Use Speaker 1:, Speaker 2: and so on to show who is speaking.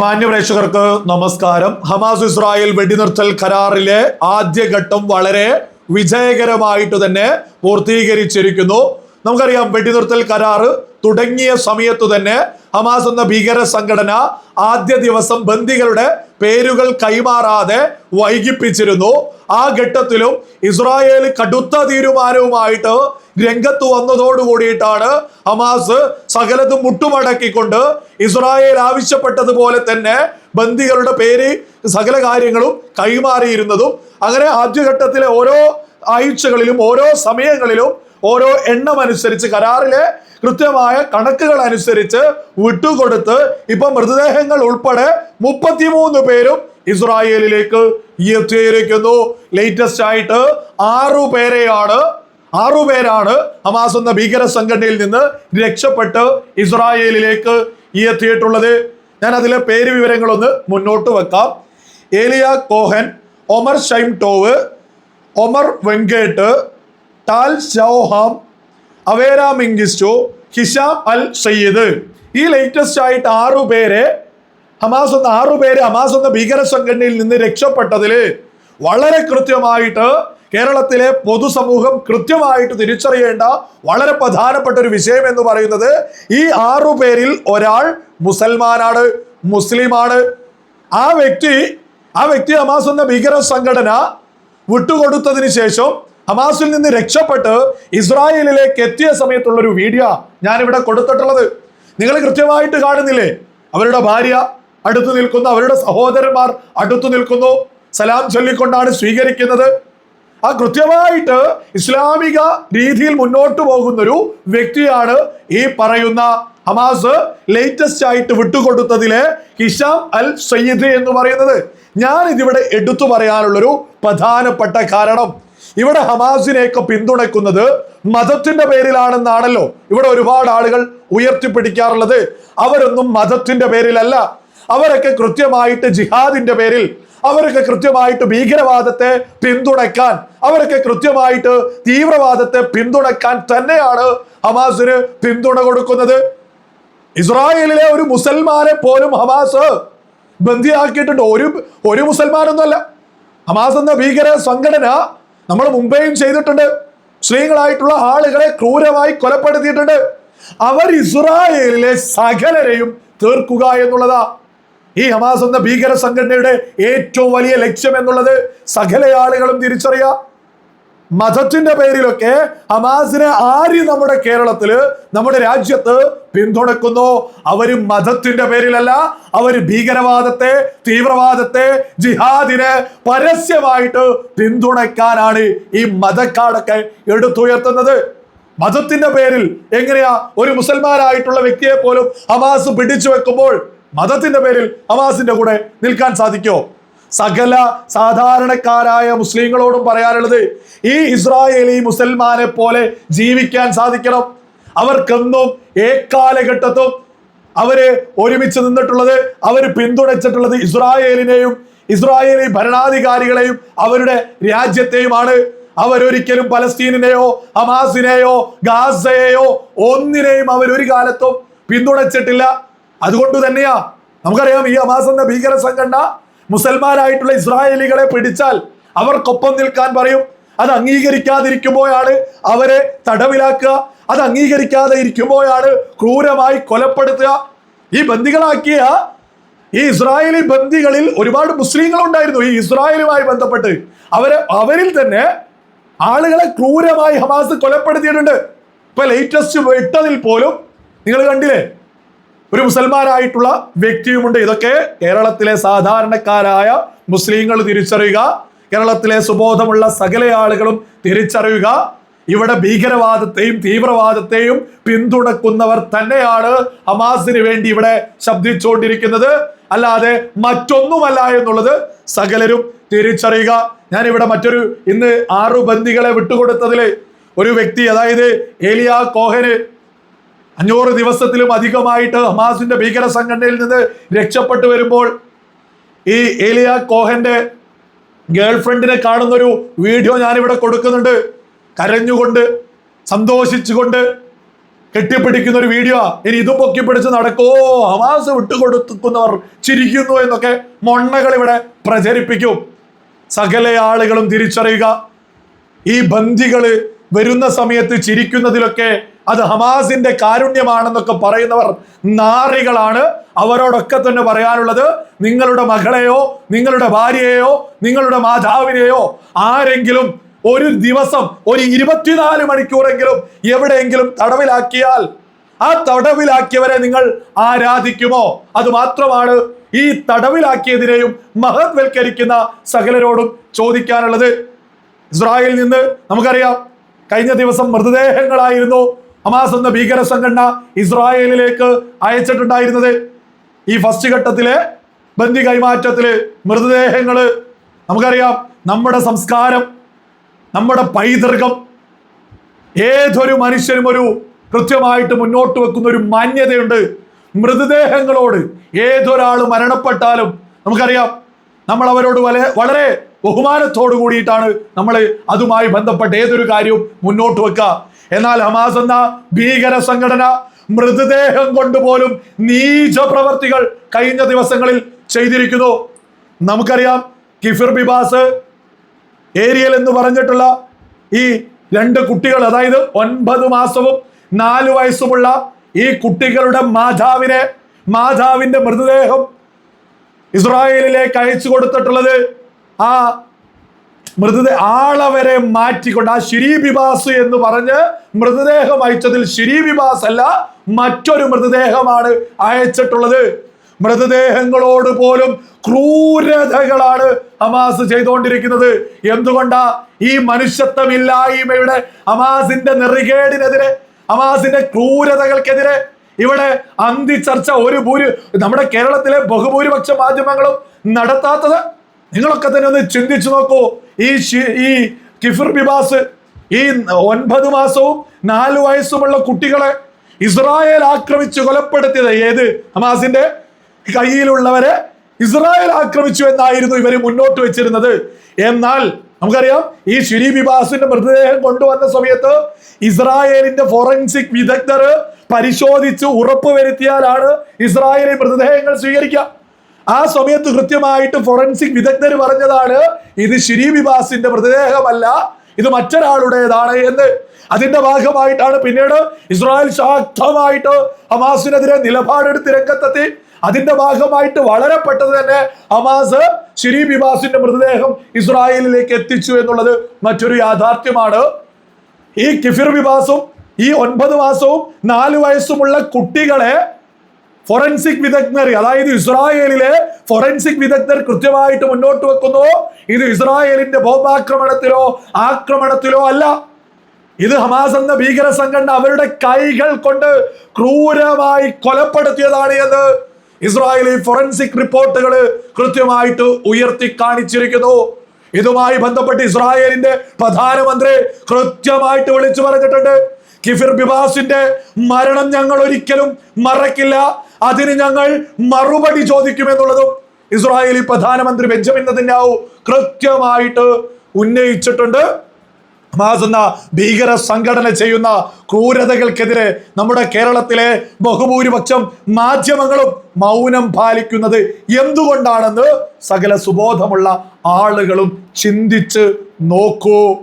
Speaker 1: മാന്യപ്രേക്ഷകർക്ക് നമസ്കാരം. Hamas Israel വെടിനിർത്തൽ കരാറിലെ ആദ്യഘട്ടം വളരെ വിജയകരമായിട്ട് തന്നെ പൂർത്തീകരിച്ചിരിക്കുന്നു. നമുക്കറിയാം വെടിനിർത്തൽ കരാറ് തുടങ്ങിയ സമയത്ത് തന്നെ ഹമാസ് എന്ന ഭീകര സംഘടന ആദ്യ ദിവസം ബന്ദികളുടെ പേരുകൾ കൈമാറാതെ വൈകിപ്പിച്ചിരുന്നു. ആ ഘട്ടത്തിലും ഇസ്രായേൽ കടുത്ത തീരുമാനവുമായിട്ട് രംഗത്ത് വന്നതോടു കൂടിയിട്ടാണ് ഹമാസ് സകലതും മുട്ടുമടക്കിക്കൊണ്ട് ഇസ്രായേൽ ആവശ്യപ്പെട്ടതുപോലെ തന്നെ ബന്ദികളുടെ പേര് സകല കാര്യങ്ങളും കൈമാറിയിരുന്നതും. അങ്ങനെ ആദ്യഘട്ടത്തിലെ ഓരോ ആഴ്ചകളിലും ഓരോ സമയങ്ങളിലും ഓരോ എണ്ണം അനുസരിച്ച് കരാറിലെ കൃത്യമായ കണക്കുകൾ അനുസരിച്ച് വിട്ടുകൊടുത്ത് ഇപ്പൊ മൃതദേഹങ്ങൾ ഉൾപ്പെടെ മുപ്പത്തിമൂന്ന് പേരും ഇസ്രായേലിലേക്ക് എത്തിയിരിക്കുന്നു. ലേറ്റസ്റ്റ് ആയിട്ട് ആറു പേരെയാണ് ആറു പേരാണ് ഹമാസ് എന്ന ഭീകര സംഘടനയിൽ നിന്ന് രക്ഷപ്പെട്ട് ഇസ്രായേലിലേക്ക് എത്തിയിട്ടുള്ളത്. ഞാൻ അതിലെ പേര് വിവരങ്ങളൊന്ന് മുന്നോട്ട് വെക്കാം. Eliya Cohen Omer Shem Tov Omer Wenkert Tal Shoham Avera Mengistu Hisham al Sayed. ഈ ലേറ്റസ്റ്റ് ആയിട്ട് ആറു പേരെ ഹമാസ് എന്ന ആറു പേര് ഹമാസ് എന്ന ഭീകര സംഘടനയിൽ നിന്ന് രക്ഷപ്പെട്ടതിൽ വളരെ കൃത്യമായിട്ട് കേരളത്തിലെ പൊതുസമൂഹം കൃത്യമായിട്ട് തിരിച്ചറിയേണ്ട വളരെ പ്രധാനപ്പെട്ട ഒരു വിഷയം എന്ന് പറയുന്നത് ഈ ആറു പേരിൽ ഒരാൾ മുസൽമാനാണ് മുസ്ലിമാണ്. ആ വ്യക്തി ആ വ്യക്തി ഹമാസ് എന്ന ഭീകര സംഘടന വിട്ടുകൊടുത്തതിന് ശേഷം ഹമാസിൽ നിന്ന് രക്ഷപ്പെട്ട് ഇസ്രായേലിലേക്ക് എത്തിയ സമയത്തുള്ള ഒരു വീഡിയോ ഞാനിവിടെ കൊടുത്തിട്ടുള്ളത്. നിങ്ങൾ കൃത്യമായിട്ട് കാണുന്നില്ലേ? അവരുടെ ഭാര്യ അടുത്തു നിൽക്കുന്നു അവരുടെ സഹോദരന്മാർ അടുത്തു നിൽക്കുന്നു. സലാം ചൊല്ലിക്കൊണ്ടാണ് സ്വീകരിക്കുന്നത്. ആ കൃത്യമായിട്ട് ഇസ്ലാമിക രീതിയിൽ മുന്നോട്ട് പോകുന്ന ഒരു വ്യക്തിയാണ് ഈ പറയുന്ന ഹമാസ് ലേറ്റസ്റ്റ് ആയിട്ട് വിട്ടുകൊടുത്തതിലെ ഹിഷാം അൽ സയ്യിദ് എന്ന് പറയുന്നത്. ഞാൻ ഇതിവിടെ എടുത്തു പറയാനുള്ളൊരു പ്രധാനപ്പെട്ട കാരണം. ഇവിടെ ഹമാസിനെയൊക്കെ പിന്തുണയ്ക്കുന്നത് മതത്തിന്റെ പേരിലാണെന്നാണല്ലോ ഇവിടെ ഒരുപാട് ആളുകൾ ഉയർത്തിപ്പിടിക്കാറുള്ളത്. അവരൊന്നും മതത്തിന്റെ പേരിലല്ല. അവരൊക്കെ കൃത്യമായിട്ട് ജിഹാദിന്റെ പേരിൽ അവരൊക്കെ കൃത്യമായിട്ട് ഭീകരവാദത്തെ പിന്തുണയ്ക്കാൻ അവരൊക്കെ കൃത്യമായിട്ട് തീവ്രവാദത്തെ പിന്തുണയ്ക്കാൻ തന്നെയാണ് ഹമാസിന് പിന്തുണ കൊടുക്കുന്നത്. ഇസ്രായേലിലെ ഒരു മുസൽമാനെ പോലും ഹമാസ് ബന്ദിയാക്കിയിട്ടുണ്ട്. ഒരു ഒരു മുസൽമാനൊന്നുമല്ല. ഹമാസ് എന്ന ഭീകര സംഘടന നമ്മൾ മുമ്പേയും ചെയ്തിട്ടുണ്ട്. സ്ത്രീകളായിട്ടുള്ള ആളുകളെ ക്രൂരമായി കൊലപ്പെടുത്തിയിട്ടുണ്ട്. അവർ ഇസ്രായേലിലെ സകലരെയും തീർക്കുക എന്നുള്ളതാ. ഈ ഹമാസ് എന്ന ഭീകര സംഘടനയുടെ ഏറ്റവും വലിയ ലക്ഷ്യം എന്നുള്ളത് സകല ആളുകളും തിരിച്ചറിയാം. മതത്തിന്റെ പേരിലൊക്കെ ഹമാസിനെ ആര് നമ്മുടെ കേരളത്തിൽ നമ്മുടെ രാജ്യത്ത് പിന്തുണക്കുന്നു? അവർ മതത്തിന്റെ പേരിലല്ല അവർ ഭീകരവാദത്തെ തീവ്രവാദത്തെ ജിഹാദിനെ പരസ്യമായിട്ട് പിന്തുണയ്ക്കാനാണ് ഈ മതക്കാടൊക്കെ എടുത്തുയർത്തുന്നത്. മതത്തിന്റെ പേരിൽ എങ്ങനെയാ ഒരു മുസൽമാനായിട്ടുള്ള വ്യക്തിയെ പോലും ഹമാസ് പിടിച്ചു വെക്കുമ്പോൾ മതത്തിന്റെ പേരിൽ ഹമാസിന്റെ കൂടെ നിൽക്കാൻ സാധിക്കോ സകല സാധാരണക്കാരായ മുസ്ലിങ്ങളോടും പറയാനുള്ളത് ഈ ഇസ്രായേലി മുസൽമാനെ പോലെ ജീവിക്കാൻ സാധിക്കണം. അവർക്കെന്നും ഏക്കാലഘട്ടത്തും അവർ ഒരുമിച്ച് നിന്നിട്ടുള്ളത് അവർ പിന്തുണച്ചിട്ടുള്ളത് ഇസ്രായേലിനെയും ഇസ്രായേലി ഭരണാധികാരികളെയും അവരുടെ രാജ്യത്തെയുമാണ്. അവരൊരിക്കലും പലസ്തീനിനെയോ ഹമാസിനെയോ ഗാസയെയോ ഒന്നിനെയും അവരൊരു കാലത്തും പിന്തുണച്ചിട്ടില്ല. അതുകൊണ്ട് തന്നെയാ നമുക്കറിയാം ഈ ഹമാസ് എന്ന ഭീകര സംഘടന മുസൽമാനായിട്ടുള്ള ഇസ്രായേലികളെ പിടിച്ചാൽ അവർക്കൊപ്പം നിൽക്കാൻ പറയും. അത് അംഗീകരിക്കാതിരിക്കുമ്പോഴാണ് അവരെ തടവിലാക്കുക. അത് അംഗീകരിക്കാതെ ഇരിക്കുമ്പോഴാണ് ക്രൂരമായി കൊലപ്പെടുത്തുക. ഈ ബന്ദികളാക്കിയ ഈ ഇസ്രായേലി ബന്ദികളിൽ ഒരുപാട് മുസ്ലിങ്ങൾ ഉണ്ടായിരുന്നു ഈ ഇസ്രായേലുമായി ബന്ധപ്പെട്ട്. അവരെ അവരിൽ തന്നെ ആളുകളെ ക്രൂരമായി ഹമാസ് കൊലപ്പെടുത്തിയിട്ടുണ്ട്. ഇപ്പൊ ലേറ്റസ്റ്റ് ഇട്ടതിൽ പോലും നിങ്ങൾ കണ്ടില്ലേ? ഒരു മുസൽമാനായിട്ടുള്ള വ്യക്തിയുമുണ്ട്. ഇതൊക്കെ കേരളത്തിലെ സാധാരണക്കാരായ മുസ്ലിങ്ങൾ തിരിച്ചറിയുക കേരളത്തിലെ സുബോധമുള്ള സകല ആളുകളും തിരിച്ചറിയുക. ഇവിടെ ഭീകരവാദത്തെയും തീവ്രവാദത്തെയും പിന്തുണക്കുന്നവർ തന്നെയാണ് ഹമാസിന് വേണ്ടി ഇവിടെ ശബ്ദിച്ചുകൊണ്ടിരിക്കുന്നത്. അല്ലാതെ മറ്റൊന്നുമല്ല എന്നുള്ളത് സകലരും തിരിച്ചറിയുക. ഞാൻ ഇവിടെ മറ്റൊരു ഇന്ന് ആറു ബന്ദികളെ വിട്ടുകൊടുത്തതിൽ ഒരു വ്യക്തി അതായത് ഏലിയ കോഹന് അഞ്ഞൂറ് ദിവസത്തിലും അധികമായിട്ട് ഹമാസിന്റെ ഭീകര സംഘടനയിൽ നിന്ന് രക്ഷപ്പെട്ടു വരുമ്പോൾ ഈ ഏലിയ കോഹന്റെ ഗേൾഫ്രണ്ടിനെ കാണുന്ന ഒരു വീഡിയോ ഞാനിവിടെ കൊടുക്കുന്നുണ്ട്. കരഞ്ഞുകൊണ്ട് സന്തോഷിച്ചുകൊണ്ട് കെട്ടിപ്പിടിക്കുന്ന ഒരു വീഡിയോ. ഇനി ഇത് പൊക്കി പിടിച്ച് നടക്കോ? ഹമാസ് വിട്ടുകൊടുക്കുന്നവർ ചിരിക്കുന്നു എന്നൊക്കെ മൊണ്ണകൾ ഇവിടെ പ്രചരിപ്പിക്കും. സകല ആളുകളും തിരിച്ചറിയുക. ഈ ബന്ദികൾ വരുന്ന സമയത്ത് ചിരിക്കുന്നതിലൊക്കെ അത് ഹമാസിന്റെ കാരുണ്യമാണെന്നൊക്കെ പറയുന്നവർ നാറികളാണ്. അവരോടൊക്കെ തന്നെ പറയാനുള്ളത് നിങ്ങളുടെ മകളെയോ നിങ്ങളുടെ ഭാര്യയെയോ നിങ്ങളുടെ മാതാവിനെയോ ആരെങ്കിലും ഒരു ദിവസം ഒരു ഇരുപത്തിനാല് മണിക്കൂറെങ്കിലും എവിടെയെങ്കിലും തടവിലാക്കിയാൽ ആ തടവിലാക്കിയവരെ നിങ്ങൾ ആരാധിക്കുമോ? അത് മാത്രമാണ് ഈ തടവിലാക്കിയതിനെയും മഹത്വൽക്കരിക്കുന്ന സകലരോടും ചോദിക്കാനുള്ളത്. ഇസ്രായേലിൽ നിന്ന് നമുക്കറിയാം കഴിഞ്ഞ ദിവസം മൃതദേഹങ്ങളായിരുന്നു ഹമാസ് എന്ന ഭീകര സംഘടന ഇസ്രായേലിലേക്ക് അയച്ചിട്ടുണ്ടായിരുന്നത്. ഈ ഫസ്റ്റ് ഘട്ടത്തിലെ ബന്ദി കൈമാറ്റത്തിൽ മൃതദേഹങ്ങൾ നമുക്കറിയാം നമ്മുടെ സംസ്കാരം നമ്മുടെ പൈതൃകം ഏതൊരു മനുഷ്യനും ഒരു കൃത്യമായിട്ട് മുന്നോട്ട് വെക്കുന്ന ഒരു മാന്യതയുണ്ട്. മൃതദേഹങ്ങളോട് ഏതൊരാൾ മരണപ്പെട്ടാലും നമുക്കറിയാം നമ്മൾ അവരോട് വളരെ വളരെ ബഹുമാനത്തോടു കൂടിയിട്ടാണ് നമ്മൾ അതുമായി ബന്ധപ്പെട്ട ഏതൊരു കാര്യവും മുന്നോട്ട് വെക്കുക. എന്നാൽ ഹമാസ് എന്ന ഭീകര സംഘടന മൃതദേഹം കൊണ്ടുപോലും നീച പ്രവർത്തികൾ കഴിഞ്ഞ ദിവസങ്ങളിൽ ചെയ്തിരിക്കുന്നു. നമുക്കറിയാം കിഫിർ ബിബാസ് ഏരിയൽ എന്ന് പറഞ്ഞിട്ടുള്ള ഈ രണ്ട് കുട്ടികൾ അതായത് ഒൻപത് മാസവും നാല് വയസ്സുമുള്ള ഈ കുട്ടികളുടെ മാതാവിനെ മാതാവിന്റെ മൃതദേഹം ഇസ്രായേലിലേക്ക് അയച്ചു കൊടുത്തിട്ടുള്ളത് ആ മൃതദേ ആളവരെ മാറ്റിക്കൊണ്ട് ആ ശിരീബിബാസ് എന്ന് പറഞ്ഞ് മൃതദേഹം അയച്ചതിൽ ശിരീബിബാസ് അല്ല മറ്റൊരു മൃതദേഹമാണ് അയച്ചിട്ടുള്ളത്. മൃതദേഹങ്ങളോട് പോലും ക്രൂരതകളാണ് ഹമാസ് ചെയ്തുകൊണ്ടിരിക്കുന്നത്. എന്തുകൊണ്ടാ? ഈ മനുഷ്യത്വമില്ലായ്മയുടെ ഹമാസിന്റെ നെറികേടിനെതിരെ ഹമാസിന്റെ ക്രൂരതകൾക്കെതിരെ ഇവിടെ അന്തി ചർച്ച ഒരു ഭൂരി നമ്മുടെ കേരളത്തിലെ ബഹുഭൂരിപക്ഷ മാധ്യമങ്ങളും നടത്താത്തത് നിങ്ങളൊക്കെ തന്നെ ഒന്ന് ചിന്തിച്ചു നോക്കൂ. ഈ ഈ കിഫിർ ബിബാസ് ഈ ഒൻപത് മാസവും നാല് വയസ്സുമുള്ള കുട്ടികളെ ഇസ്രായേൽ ആക്രമിച്ച് കൊലപ്പെടുത്തിയത് ഏത്? ഹമാസിന്റെ കയ്യിലുള്ളവരെ ഇസ്രായേൽ ആക്രമിച്ചു എന്നായിരുന്നു ഇവർ മുന്നോട്ട് വെച്ചിരുന്നത്. എന്നാൽ നമുക്കറിയാം ഈ ഷിരി ബിബാസിന്റെ മൃതദേഹം കൊണ്ടുവന്ന സമയത്ത് ഇസ്രായേലിന്റെ ഫോറൻസിക് വിദഗ്ധർ പരിശോധിച്ച് ഉറപ്പ് വരുത്തിയാലാണ് ഇസ്രായേലി മൃതദേഹങ്ങൾ സ്വീകരിക്കുക. ആ സമയത്ത് കൃത്യമായിട്ട് ഫോറൻസിക് വിദഗ്ധർ പറഞ്ഞതാണ് ഇത് ഷിരി മൃതദേഹമല്ല ഇത് മറ്റൊരാളുടേതാണ് എന്ന്. അതിന്റെ ഭാഗമായിട്ടാണ് പിന്നീട് ഇസ്രായേൽ ശക്തമായിട്ട് ഹമാസിനെതിരെ നിലപാടെടുത്ത് രംഗത്തെത്തി. അതിന്റെ ഭാഗമായിട്ട് വളരെ പെട്ടെന്ന് തന്നെ ഹമാസ് ഷിരി ബിബാസിന്റെ മൃതദേഹം ഇസ്രായേലിലേക്ക് എത്തിച്ചു എന്നുള്ളത് മറ്റൊരു യാഥാർത്ഥ്യമാണ്. ഈ കിഫിർ ബിബാസും ഈ ഒൻപത് മാസവും നാല് വയസ്സുമുള്ള കുട്ടികളെ ഫോറൻസിക് വിദഗ്ധർ അതായത് ഇസ്രായേലിലെ ഫോറൻസിക് വിദഗ്ധർ കൃത്യമായിട്ട് മുന്നോട്ട് വെക്കുന്നു. ഇത് ഇസ്രായേലിന്റെ ബോംബാക്രമണത്തിലോ ആക്രമണത്തിലോ അല്ല. ഇത് ഹമാസ് എന്ന ഭീകര സംഘടന അവരുടെ കൈകൾ കൊണ്ട് ക്രൂരമായി കൊലപ്പെടുത്തിയതാണ് എന്ന് ഇസ്രായേലി ഫോറൻസിക് റിപ്പോർട്ടുകൾ കൃത്യമായിട്ട് ഉയർത്തി കാണിച്ചിരിക്കുന്നു. ഇതുമായി ബന്ധപ്പെട്ട് ഇസ്രായേലിന്റെ പ്രധാനമന്ത്രി കൃത്യമായിട്ട് വിളിച്ചു പറഞ്ഞിട്ടുണ്ട്. കിഫിർ ബിബാസിന്റെ മരണം ഞങ്ങൾ ഒരിക്കലും മറക്കില്ല. അതിന് ഞങ്ങൾ മറുപടി ചോദിക്കുമെന്നുള്ളതും ഇസ്രായേലി പ്രധാനമന്ത്രി ബെഞ്ചമിൻ നെതന്യാഹു കൃത്യമായിട്ട് ഉന്നയിച്ചിട്ടുണ്ട്. ഹമാസ് ഭീകര സംഘടന ചെയ്യുന്ന ക്രൂരതകൾക്കെതിരെ നമ്മുടെ കേരളത്തിലെ ബഹുഭൂരിപക്ഷം മാധ്യമങ്ങളും മൗനം പാലിക്കുന്നത് എന്തുകൊണ്ടാണെന്ന് സകല സുബോധമുള്ള ആളുകളും ചിന്തിച്ച് നോക്കൂ.